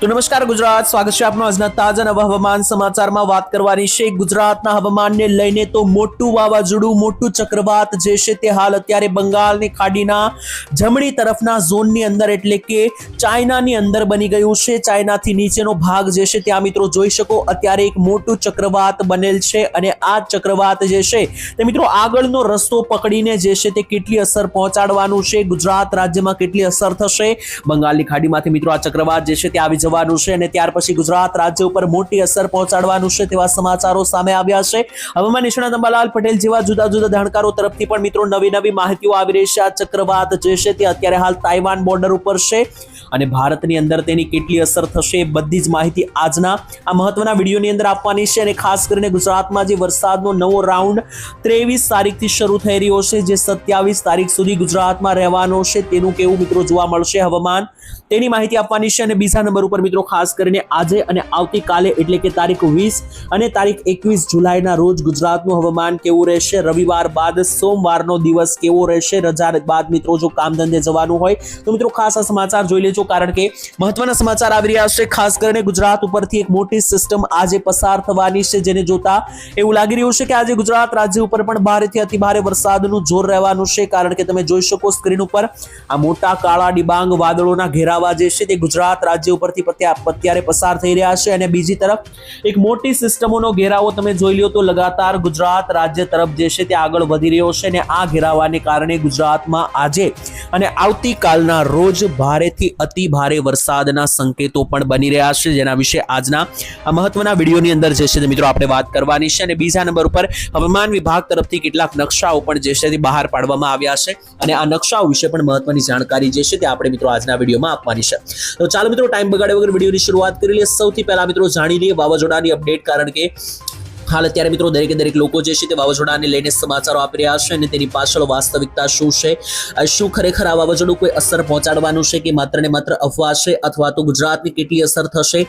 તો નમસ્કાર ગુજરાત, સ્વાગત છે આપનું આજના તાજા નવા હવામાન સમાચારમાં. વાત કરવાની છે ગુજરાતના હવામાનને લઈને તો મોટું વાવાઝોડું, મોટું ચક્રવાત જે છે તે હાલ અત્યારે બંગાળની ખાડીના જમણી તરફના ઝોનની અંદર એટલે કે ચાઇનાની અંદર બની ગયું છે. ચાઇનાથી નીચેનો ભાગ જે છે ત્યાં મિત્રો જોઈ શકો. અત્યારે એક મોટું ચક્રવાત બનેલ છે અને આ ચક્રવાત જે છે તે મિત્રો આગળનો રસ્તો પકડીને જે છે તે કેટલી અસર પહોંચાડવાનું છે? ગુજરાત રાજ્યમાં કેટલી અસર થશે? બંગાળની ખાડીમાંથી મિત્રો આ ચક્રવાત જે છે તે આવી જવાનું છે અને ત્યાર પછી ગુજરાત રાજ્ય ઉપર મોટી અસર પહોંચાડવાનું છે તેવા સમાચારો સામે આવ્યા છે. હવામાન નિષ્ણાત અંબાલાલ પટેલ જેવા જુદા જુદા જાણકારો તરફથી પણ મિત્રો નવી નવી માહિતીઓ આવી રહી છે. આ ચક્રવાત જે છે તે અત્યારે હાલ તાઇવાન બોર્ડર ઉપર છે અને ભારતની અંદર તેની કેટલી અસર થશે બધી જ માહિતી આજના આ મહત્વના વિડીયોની અંદર આપવાની છે અને ખાસ કરીને ગુજરાતમાં જે વરસાદનો નવો રાઉન્ડ ત્રેવીસ તારીખથી શરૂ થઈ રહ્યો છે, જે સત્યાવીસ તારીખ સુધી ગુજરાતમાં રહેવાનો છે તેનું કેવું મિત્રો જોવા મળશે હવામાન તેની માહિતી આપવાની છે અને બીજા નંબર ઉપર મિત્રો ખાસ કરીને આજે અને આવતીકાલે, એટલે કે તારીખ વીસ અને તારીખ એકવીસ જુલાઈના રોજ ગુજરાતનું હવામાન કેવું રહેશે? રવિવાર બાદ સોમવારનો દિવસ કેવો રહેશે? રજા બાદ મિત્રો જો કામ ધંધે જવાનું હોય, તો મિત્રો ખાસ આ સમાચાર જોઈ લેજો, કારણ કે મહત્વના સમાચાર આવી રહ્યા છે. ખાસ કરીને ગુજરાત ઉપરથી એક મોટી સિસ્ટમ આજે પસાર થવાની છે, જેને જોતા એવું લાગી રહ્યું છે કે આજે ગુજરાત રાજ્ય ઉપર પણ ભારેથી અતિ ભારે વરસાદનું જોર રહેવાનું છે. કારણ કે તમે જોઈ શકો સ્ક્રીન ઉપર આ મોટા કાળા ડિબાંગ વાદળોના ઘેરાવા જે તે ગુજરાત રાજ્ય ઉપરથી અત્યારે પસાર થઈ રહ્યા છે અને બીજી તરફ એક મોટી સિસ્ટમોનો ઘેરાવો તમે જોઈ લો તો લગાતાર ગુજરાત રાજ્ય તરફ જે છે તે આગળ વધી રહ્યો છે અને આ ઘેરાવાને કારણે ગુજરાતમાં આજે અને આવતીકાલના રોજ ભારેથી અતિ ભારે વરસાદના સંકેતો પણ બની રહ્યા છે, જેના વિશે આજના આ મહત્વના વિડીયોની અંદર જે છે મિત્રો આપણે વાત કરવાની છે અને બીજા નંબર ઉપર હવામાન વિભાગ તરફથી કેટલાક નકશાઓ પણ જે છે તે બહાર પાડવામાં આવ્યા છે અને આ નકશાઓ વિશે પણ મહત્વની જાણકારી જે છે તે આપણે મિત્રો આજના વિડીયોમાં આપવાની છે. તો ચાલો મિત્રો ટાઈમ બગાડે વગર વિડીયોની શરૂઆત કરી લઈએ. સૌથી પહેલા મિત્રો જાણી લઈએ વાવાઝોડાની અપડેટ કારણ કે હાલ અત્યારે મિત્રો દરેકે દરેક લોકો જે છે તે વાવાઝોડાને લઈને સમાચારો આપી રહ્યા છે અને તેની પાછળ વાસ્તવિકતા શું છે? શું ખરેખર આ વાવાઝોડું કોઈ અસર પહોંચાડવાનું છે કે માત્ર ને માત્ર અફવા છે અથવા તો ગુજરાતની કેટલી અસર થશે?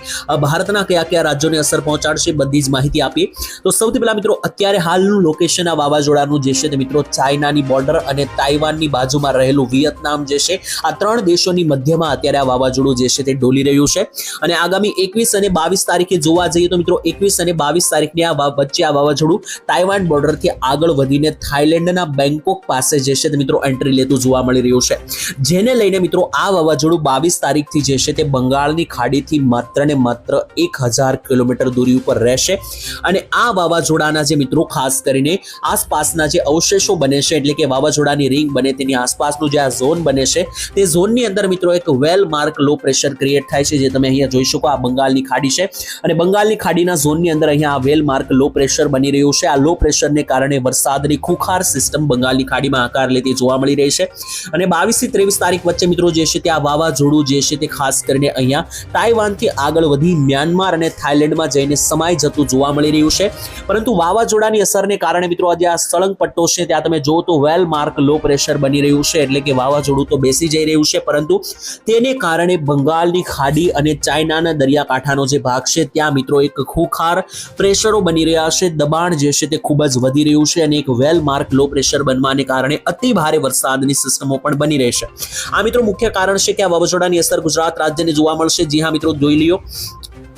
ભારતના કયા કયા રાજ્યોને અસર પહોંચાડશે બધી જ માહિતી આપીએ. તો સૌથી પહેલા મિત્રો અત્યારે હાલનું લોકેશન આ વાવાઝોડાનું જે છે તે મિત્રો ચાઇનાની બોર્ડર અને તાઇવાનની બાજુમાં રહેલું વિયેતનામ જે છે, આ ત્રણ દેશોની મધ્યમાં અત્યારે આ વાવાઝોડું જે છે તે ડોલી રહ્યું છે. અને આગામી એકવીસ અને બાવીસ તારીખે જોવા જઈએ તો મિત્રો એકવીસ અને બાવીસ તારીખની આ વચ્ચે આ વાવાઝોડું તાઇવાન બોર્ડરથી આગળ વધીને થાઇલેન્ડના બેંકોક પાસે જે છે મિત્રો એન્ટ્રી લેતું જોવા મળી રહ્યું છે. જેને લઈને મિત્રો આ વાવાઝોડું બાવીસ તારીખથી જે છે તે બંગાળની ખાડીથી માત્ર ને માત્ર એક કિલોમીટર દૂરી ઉપર રહેશે. અને આ વાવાઝોડાના જે મિત્રો ખાસ કરીને આસપાસના જે અવશેષો બને છે, એટલે કે વાવાઝોડાની રિંગ બને, તેની આસપાસનું જે આ ઝોન બને છે, તે ઝોનની અંદર મિત્રો એક well mark low pressure create થાય છે, જે તમે અહીંયા જોઈ શકો આ બંગાળની ખાડી છે. અને બંગાળની ખાડીના ઝોનની અંદર અહીંયા આ વેલ માર્ક લો પ્રેશર બની રહ્યું છે. આ લો પ્રેશરને કારણે વરસાદની ખુખાર સિસ્ટમ બંગાળની ખાડીમાં આકાર લેતી જોવા મળી રહી છે. અને બાવીસથી ત્રેવીસ તારીખ વચ્ચે મિત્રો જે છે તે આ વાવાઝોડું જે છે તે ખાસ કરીને અહીંયા તાઇવાનથી આગળ વધી મ્યાનમાર અને થાઇલેન્ડમાં જઈને સમાઈ જતું જોવા મળી રહ્યું છે. પરંતુ વાવાઝોડાની અસરને કારણે મિત્રો આજે આ સળંગ પટ્ટો છે ત્યાં તમે જુઓ તો વેલ માર્ક લો પ્રેશર બની રહ્યું છે. એટલે કે વાવાઝોડું તો બેસી જઈ રહ્યું છે. પરંતુ તેને કારણે બંગાળની ખાડી અને ચાઇનાના દરિયાકાંઠાનો જે ભાગ છે, ત્યાં મિત્રો એક ખુખાર પ્રેશરો બની રહ્યા છે. દબાણ જે છે તે ખૂબ જ વધી રહ્યું છે અને એક વેલ માર્ક લો પ્રેશર બનવાને કારણે અતિ ભારે વરસાદની સિસ્ટમો પણ બની રહેશે. આ મિત્રો મુખ્ય કારણ છે કે આ વાવાઝોડાની અસર ગુજરાત રાજ્યને જોવા મળશે. જી હા મિત્રો, જોઈ લ્યો.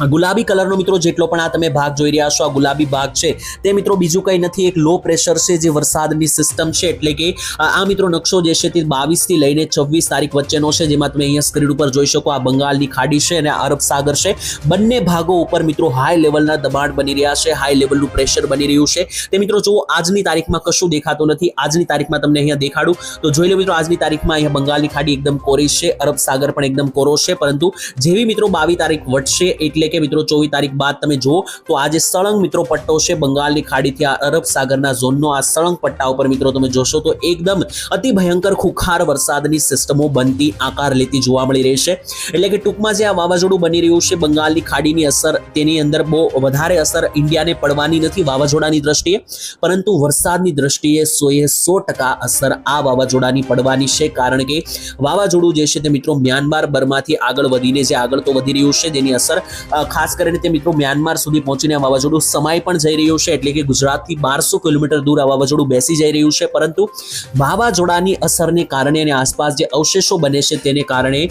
ગુલાબી કલરનો મિત્રો જેટલો પણ આ તમે ભાગ જોઈ રહ્યા છો, આ ગુલાબી ભાગ છે, તે મિત્રો બીજું કંઈ નથી, એક લો પ્રેશર છે જે વરસાદની સિસ્ટમ છે, એટલે કે આ મિત્રો નકશો જે છે તે બાવીસથી લઈને છવ્વીસ તારીખ વચ્ચેનો છે, જેમાં તમે અહીંયા સ્ક્રીન ઉપર જોઈ શકો આ બંગાળની ખાડી છે અને અરબ સાગર છે. બંને ભાગો ઉપર મિત્રો હાઈ લેવલના દબાણ બની રહ્યા છે હાઈ લેવલનું પ્રેશર બની રહ્યું છે. તે મિત્રો જુઓ, આજની તારીખમાં કશું દેખાતું નથી. આજની તારીખમાં તમને અહીંયા દેખાડું. તો જોઈ લો મિત્રો, આજની તારીખમાં અહીંયા બંગાળની ખાડી એકદમ કોરી છે, અરબ સાગર પણ એકદમ કોરો છે. પરંતુ જેવી મિત્રો બાવી તારીખ વટશે, એટલે કે મિત્રો, ચોવીસ તારીખ બાદ તમે જુઓ તો આ સળંગ મિત્રો પટ્ટો છે, બંગાળની ખાડીથી આ અરબ સાગરના ઝોનનો આ સળંગ પટ્ટા ઉપર મિત્રો તમે જોશો તો એકદમ અતિ ભયંકર ખુખાર વરસાદની સિસ્ટમો બનતી આકાર લેતી જોવા મળી રહી છે. એટલે કે ટૂંકમાં જે આ વાવાઝોડું બની રહ્યું છે, બંગાળની ખાડીની અસર તેની અંદર બહુ વધારે અસર ઇન્ડિયાને પડવાની નથી વાવાઝોડાની દ્રષ્ટિએ, પરંતુ વરસાદની દ્રષ્ટિએ સોએ સો ટકા અસર આ વાવાઝોડાની પડવાની છે. કારણ કે વાવાઝોડું જે છે તે મિત્રો મ્યાનમાર બર્માથી આગળ વધીને જે આગળ તો વધી રહ્યું છે, જેની અસર ખાસ કરીને તે મિત્રો મ્યાનમાર સુધી પહોંચીને આ વાવાઝોડું સમાય પણ જઈ રહ્યું છે, એટલે કે ગુજરાતથી બારસો કિલોમીટર દૂર આ વાવાઝોડું બેસી જઈ રહ્યું છે, પરંતુ વાવાઝોડાની અસરને કારણે અને આસપાસ જે અવશેષો બને છે તેને કારણે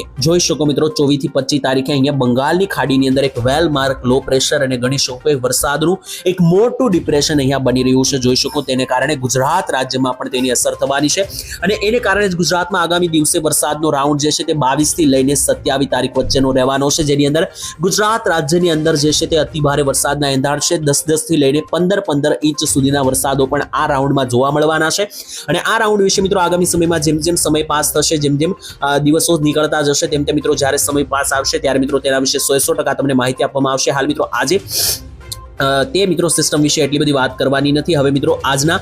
એ જોઈ શકો મિત્રો, ચોવીસથી પચીસ તારીખે અહીંયા બંગાળની ખાડીની અંદર એક વેલ માર્ક લો પ્રેશર અને ગણી શકો વરસાદનું એક મોટું ડિપ્રેશન અહીંયા બની રહ્યું છે. જોઈ શકો તેને કારણે ગુજરાત રાજ્યમાં પણ તેની અસર થવાની છે. અને એને કારણે જ ગુજરાતમાં આગામી દિવસે વરસાદનો રાઉન્ડ જે છે તે બાવીસથી લઈને સત્યાવીસ તારીખ વચ્ચેનો રહેવાનો છે. જેની અંદર ગુજરાત રાજ્યની અંદર જે છે તે અતિ ભારે વરસાદના એંધાણ છે. દસ દસથી લઈને પંદર પંદર ઇંચ સુધીના વરસાદો પણ આ રાઉન્ડમાં જોવા મળવાના છે. અને આ રાઉન્ડ વિશે મિત્રો, આગામી સમયમાં જેમ જેમ સમય પાસ થશે, જેમ જેમ દિવસો નીકળતા જશે. તેમ તેમ મિત્રો, જ્યારે સમય પાસ આવશે, ત્યારે મિત્રો તેના વિશે સો સો ટકા તમને માહિતી આપવામાં આવશે. હાલ મિત્રો, આજે તે મિત્રો સિસ્ટમ વિશે એટલી બધી વાત કરવાની નથી. હવે મિત્રો, આજના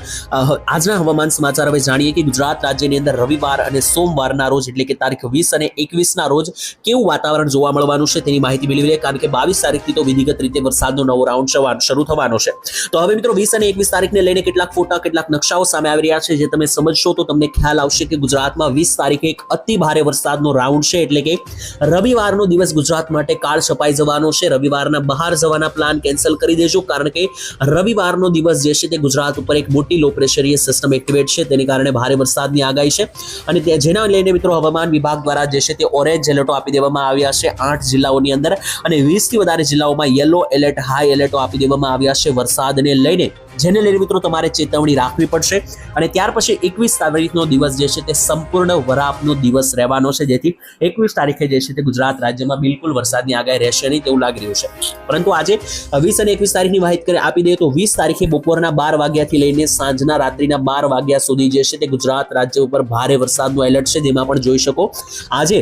આજના હવામાન સમાચાર હવે જાણીએ કે ગુજરાત રાજ્યની અંદર રવિવાર અને સોમવારના રોજ, એટલે કે તારીખ વીસ અને એકવીસના રોજ, કેવું વાતાવરણ જોવા મળવાનું છે તેની માહિતી મેળવી લે કારણ કે બાવીસ તારીખથી તો વિધિગત રીતે વરસાદનો નવો રાઉન્ડ શરૂ થવાનો છે. તો હવે મિત્રો, વીસ અને એકવીસ તારીખને લઈને કેટલાક ફોટા, કેટલાક નકશાઓ સામે આવી રહ્યા છે, જે તમે સમજશો તો તમને ખ્યાલ આવશે કે ગુજરાતમાં વીસ તારીખે એક અતિ ભારે વરસાદનો રાઉન્ડ છે, એટલે કે રવિવારનો દિવસ ગુજરાત માટે કાળ છપાઈ જવાનો છે. રવિવારના બહાર જવાના પ્લાન કેન્સલ કરી દેજો. કારણ કે રવિવારનો દિવસ જે છે તે ગુજરાત ઉપર એક મોટી લો પ્રેશરીય સિસ્ટમ એક્ટિવેટ છે. તેને કારણે ભારે વરસાદની આગાહી છે. અને તે જેના લઈને મિત્રો હવામાન વિભાગ દ્વારા જે છે તે ઓરેન્જ એલર્ટો આપી દેવામાં આવ્યા છે આઠ જિલ્લાઓની અંદર. અને વીસથી વધારે જિલ્લાઓમાં યલો એલર્ટ હાઈ એલર્ટો આપી દેવામાં આવ્યા છે વરસાદને લઈને. જેને લઈને મિત્રો તમારે ચેતવણી રાખવી પડશે. અને ત્યાર પછી એકવીસ તારીખનો દિવસ જે છે તે સંપૂર્ણ વરાપનો દિવસ રહેવાનો છે. જેથી એકવીસ તારીખે જે છે તે ગુજરાત રાજ્યમાં બિલકુલ વરસાદની આગાહી રહેશે નહીં તેવું લાગી રહ્યું છે. પરંતુ આજે વીસ અને એકવીસ તારીખની માહિતી કરી આપી દઈએ તો વીસ તારીખે બપોરના બાર વાગ્યાથી લઈને સાંજના રાત્રિના બાર વાગ્યા સુધી જે છે તે ગુજરાત રાજ્ય ઉપર ભારે વરસાદનું એલર્ટ છે. જેમાં પણ જોઈ શકો. આજે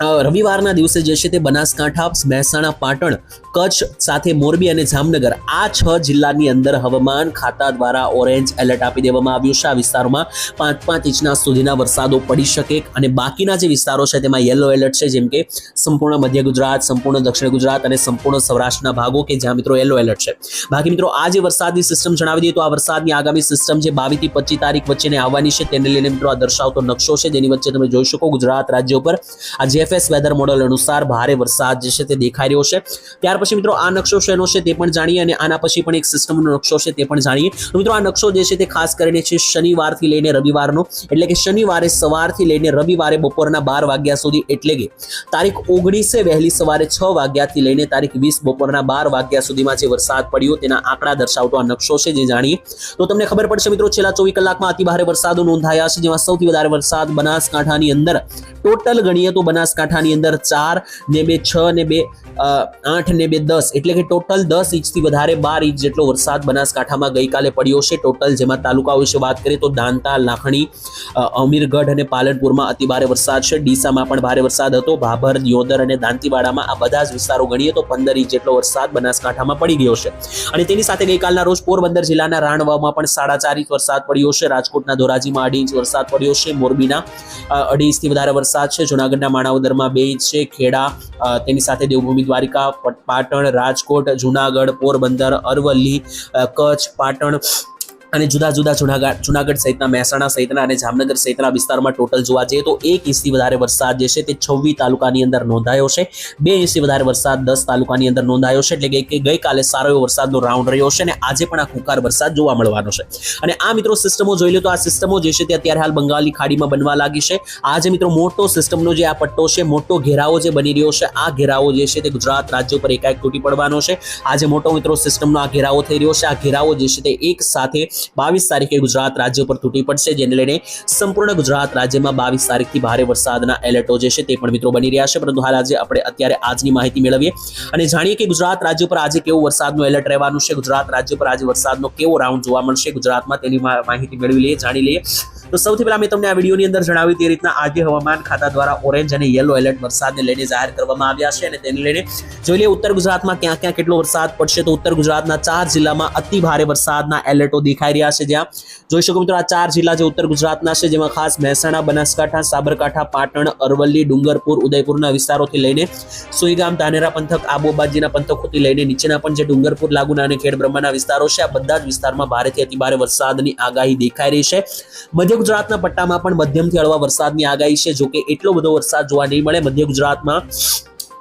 રવિવારના દિવસે જે છે તે બનાસકાંઠા, મહેસાણા, પાટણ, કચ્છ સાથે મોરબી અને જામનગર આ છ જિલ્લાની અંદર હવામાન ખાતા દ્વારા ઓરેન્જ એલર્ટ આપી દેવામાં આવ્યું છે. આ વિસ્તારોમાં પાંચ પાંચ ઇંચના સુધીના વરસાદો પડી શકે અને બાકીના જે વિસ્તારો છે તેમાં યલો એલર્ટ છે, જેમ કે સંપૂર્ણ મધ્ય ગુજરાત, સંપૂર્ણ દક્ષિણ ગુજરાત અને સંપૂર્ણ સૌરાષ્ટ્રના ભાગો કે જ્યાં મિત્રો યલો એલર્ટ છે. બાકી મિત્રો, આ જે વરસાદની સિસ્ટમ જણાવી દઈએ તો આ વરસાદની આગામી સિસ્ટમ જે બાવીસથી પચીસ તારીખ વચ્ચેને આવવાની છે, તેને લઈને મિત્રો આ દર્શાવતો નકશો છે. જેની વચ્ચે તમે જોઈ શકો ગુજરાત રાજ્ય ઉપર આ જેએફએસ વેધર મોડલ અનુસાર ભારે વરસાદ જે છે તે દેખાઈ રહ્યો છે. ત્યાર પછી મિત્રો આ નકશો શેનો છે તે પણ જાણીએ અને આના પછી પણ એક સિસ્ટમનો નકશો છે તે પણ જાણીએ. મિત્રો આ નકશો જે છે તે ખાસ કરીને છે શનિવારથી લઈને રવિવારનો, એટલે કે શનિવારે સવારથી લઈને રવિવારે બપોરના બાર વાગ્યા સુધી એટલે કે તારીખ ઓગણીસે વહેલી સવારે છ વાગ્યાથી લઈને તારીખ વીસ બપોરના બાર વાગ્યા સુધીમાં જે વરસાદ પડ્યો તેના આંકડા દર્શાવતો આ નકશો છે જે જાણીએ. તો તમને ખબર પડશે મિત્રો છેલ્લા ચોવીસ કલાકમાં અતિ ભારે વરસાદો નોંધાયા છે, જેમાં સૌથી વધારે વરસાદ બનાસકાંઠાની અંદર. ટોટલ ગણીએ તો બનાસકાંઠાની અંદર ચાર ને બે છ ને બે આઠ ને બે દસ, એટલે કે ટોટલ દસ ઇંચથી વધારે બાર ઇંચ જેટલો વરસાદ બનાસકાંઠામાં ગઈકાલે પડ્યો છે. ટોટલ જેમાં તાલુકાઓ વિશે વાત કરીએ તો દાંતા લાખણી અમીરગઢ અને પાલનપુરમાં અતિભારે વરસાદ છે. ડીસામાં પણ ભારે વરસાદ હતો. ભાભર, દિયોદર અને દાંતીવાડામાં આ બધા જ વિસ્તારો ગણીએ તો પંદર ઇંચ જેટલો વરસાદ બનાસકાંઠામાં પડી ગયો છે. અને તેની સાથે ગઈકાલના રોજ પોરબંદર જિલ્લાના રાણવામાં પણ સાડા ચાર ઇંચ વરસાદ પડ્યો છે. રાજકોટના ધોરાજીમાં અઢી ઇંચ વરસાદ પડ્યો છે. મોરબીના અઢી ઇંચથી વધારે વરસાદ છે. જુનાગઢના માણાવદરમાં બે છે, ખેડા તેની સાથે દેવભૂમિ દ્વારિકા પાટણ, રાજકોટ, જુનાગઢ, પોરબંદર, અરવલ્લી કચ્છ, પાટણ અને જુદા જુદા જુનાગઢ જુનાગઢ સહિતના, મહેસાણા સહિતના અને જામનગર સહિતના વિસ્તારમાં ટોટલ જોવા જઈએ તો એક ઇંચથી વધારે વરસાદ જે છે તે છવ્વીસ તાલુકાની અંદર નોંધાયો છે. બે ઇંચથી વધારે વરસાદ દસ તાલુકાની અંદર નોંધાયો છે. એટલે કે ગઈકાલે સારો એવો વરસાદનો રાઉન્ડ રહ્યો છે અને આજે પણ આ કુકાર વરસાદ જોવા મળવાનો છે. અને આ મિત્રો સિસ્ટમો જોઈ લો તો આ સિસ્ટમો જે છે તે અત્યારે હાલ બંગાળની ખાડીમાં બનવા લાગી છે. આજે મિત્રો મોટો સિસ્ટમનો જે આ પટ્ટો છે, મોટો ઘેરાવો જે બની રહ્યો છે, આ ઘેરાવો જે છે તે ગુજરાત રાજ્ય ઉપર એકાએક તૂટી પડવાનો છે. આજે મોટો મિત્રો સિસ્ટમનો આ ઘેરાવો થઈ રહ્યો છે. આ ઘેરાવો જે છે તે એક સાથે બાવીસ તારીખે ગુજરાત રાજ્ય પર તૂટી પડશે, જેને લઈને સંપૂર્ણ ગુજરાત રાજ્યમાં બાવીસ તારીખથી ભારે વરસાદના એલર્ટો જે છે તે પણ મિત્રો બની રહ્યા છે. પરંતુ હાલ આજે આપણે અત્યારે આજની માહિતી મેળવીએ અને જાણીએ કે ગુજરાત રાજ્ય પર આજે કેવું વરસાદનું એલર્ટ રહેવાનું છે. ગુજરાત રાજ્ય પર આજે વરસાદનો કેવો રાઉન્ડ જોવા મળશે. ગુજરાતમાં તેની માહિતી મેળવી લઈએ, જાણી લઈએ. તો સૌથી પહેલા મેં તમને આ વિડીયોની અંદર જણાવ્યું તે રીતના આજે હવામાન ખાતા દ્વારા ઓરેન્જ અને યલો એલર્ટ વરસાદને લઈને જાહેર કરવામાં આવ્યા છે અને તેને લઈને જોઈ લઈએ ઉત્તર ગુજરાતમાં ક્યાં ક્યાં કેટલો વરસાદ પડશે તો ઉત્તર ગુજરાતના ચાર જિલ્લામાં અતિ ભારે વરસાદના એલર્ટો દેખાઈ રહ્યા છે. જ્યાં જોઈ શકો મિત્રો આ ચાર જિલ્લા જે ઉત્તર ગુજરાતના છે, જેમાં ખાસ મહેસાણા, બનાસકાંઠા, સાબરકાંઠા, પાટણ, અરવલ્લી, ડુંગરપુર, ઉદયપુરના વિસ્તારોથી લઈને સુઈગામ, ધાનેરા પંથક, આબોબાજીના પંથકોથી લઈને નીચેના પણ જે ડુંગરપુર, લાગુના અને ખેડ બ્રહ્માના વિસ્તારો છે, આ બધા જ વિસ્તારમાં ભારેથી અતિ ભારે વરસાદની આગાહી દેખાઈ રહી છે. મધ્ય ગુજરાતના પટ્ટામાં પણ મધ્યમથી હળવા વરસાદની આગાહી છે. જોકે એટલો બધો વરસાદ જોવા નહીં મળે. મધ્ય ગુજરાતમાં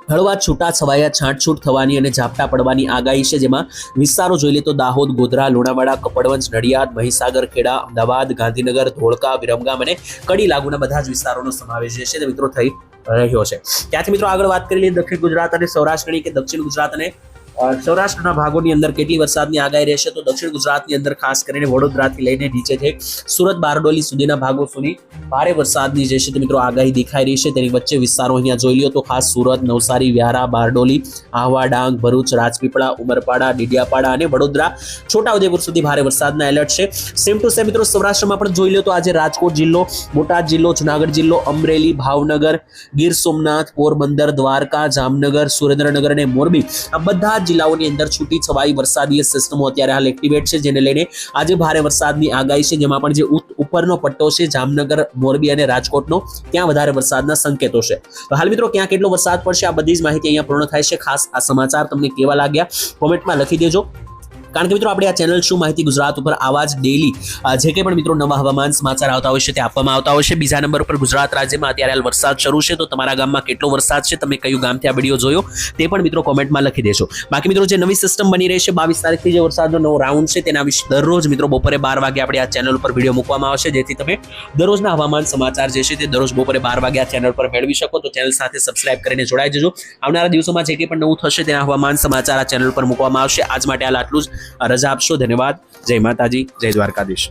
હળવા છૂટા છવાયા, છાંટછૂટ થવાની અને ઝાપટા પડવાની આગાહી છે. જેમાં વિસ્તારો જોઈ લે તો દાહોદ, ગોધરા, લુણાવાડા, કપડવંજ, નડિયાદ, મહીસાગર, ખેડા, અમદાવાદ, ગાંધીનગર, ધોળકા, વિરમગામ અને કડી લાગુના બધા જ વિસ્તારોનો સમાવેશ છે તે મિત્રો થઈ રહ્યો છે. ત્યાંથી મિત્રો આગળ વાત કરી લઈએ દક્ષિણ ગુજરાત અને સૌરાષ્ટ્રની કે દક્ષિણ ગુજરાત અને સૌરાષ્ટ્રના ભાગોની અંદર કેટલી વરસાદની આગાહી રહેશે તો દક્ષિણ ગુજરાતની અંદર ખાસ કરીને વડોદરાથી લઈને નીચે છે. સુરત, બારડોલી સુધીના ભાગો સુધી ભારે વરસાદની જે છે તે મિત્રો આગાહી દેખાઈ રહી છે. તેની વચ્ચે વિસ્તારો અહીંયા જોઈ લો તો ખાસ સુરત, નવસારી, વ્યારા, બારડોલી, આહવા, ડાંગ, ભરૂચ, રાજપીપળા, ઉમરપાડા, ડીડિયાપાડા અને વડોદરા છોટાઉદેપુર સુધી ભારે વરસાદના એલર્ટ છે. સેમ ટુ સેમ મિત્રો સૌરાષ્ટ્રમાં પણ જોઈ લો તો આજે રાજકોટ જિલ્લો, બોટાદ જિલ્લો, જુનાગઢ જિલ્લો, અમરેલી, ભાવનગર, ગીર સોમનાથ, પોરબંદર, દ્વારકા, જામનગર, સુરેન્દ્રનગર અને મોરબી આ બધા જ જિલ્લાઓની અંદર છૂટી છવાઈ વરસાદીય સિસ્ટમો અત્યારે હાલ એક્ટિવેટ છે, જેને લઈને આજે ભારે વરસાદની આગાહી છે, જેમાં પણ જે ઉપરનો પટ્ટો છે, જામનગર, મોરબી અને રાજકોટનો, ત્યાં વધારે વરસાદના સંકેતો છે. તો હાલ મિત્રો, ક્યાં કેટલો વરસાદ પડશે, આ બધી જ માહિતી અહીંયા પૂર્ણ થાય છે. ખાસ આ સમાચાર તમને કેવા લાગ્યા કોમેન્ટમાં લખી દેજો. કારણ કે મિત્રો આપણે આ ચેનલ શું માહિતી ગુજરાત ઉપર આવા જ ડેલી જે કંઈ પણ મિત્રો નવા હવામાન સમાચાર આવતા હોય છે તે આપવામાં આવતા હોય છે. બીજા નંબર ઉપર ગુજરાત રાજ્યમાં અત્યારે હાલ વરસાદ શરૂ છે, તો તમારા ગામમાં કેટલો વરસાદ છે, તમે કયું ગામથી આ વીડિયો જોયો, તે પણ મિત્રો કોમેન્ટમાં લખી દેજો. બાકી મિત્રો જે નવી સિસ્ટમ બની રહી છે, બાવીસ તારીખથી જે વરસાદનો નવો રાઉન્ડ છે, તેના વિશે, દરરોજ મિત્રો બપોરે બાર વાગે આપણે આ ચેનલ ઉપર વીડિયો મૂકવામાં આવશે, જેથી તમે દરરોજના હવામાન સમાચાર જે છે તે દરરોજ બપોરે બાર વાગે આ ચેનલ પર મેળવી શકો. તો ચેનલ સાથે સબસ્ક્રાઇબ કરીને જોડાઈ જજો. આવનારા દિવસોમાં જે કંઈ પણ નવું થશે તેના હવામાન સમાચાર આ ચેનલ પર મૂકવામાં આવશે. આજ માટે હાલ આટલું જ. રજા આપશો. ધન્યવાદ. જય માતાજી. જય દ્વારકાધીશ.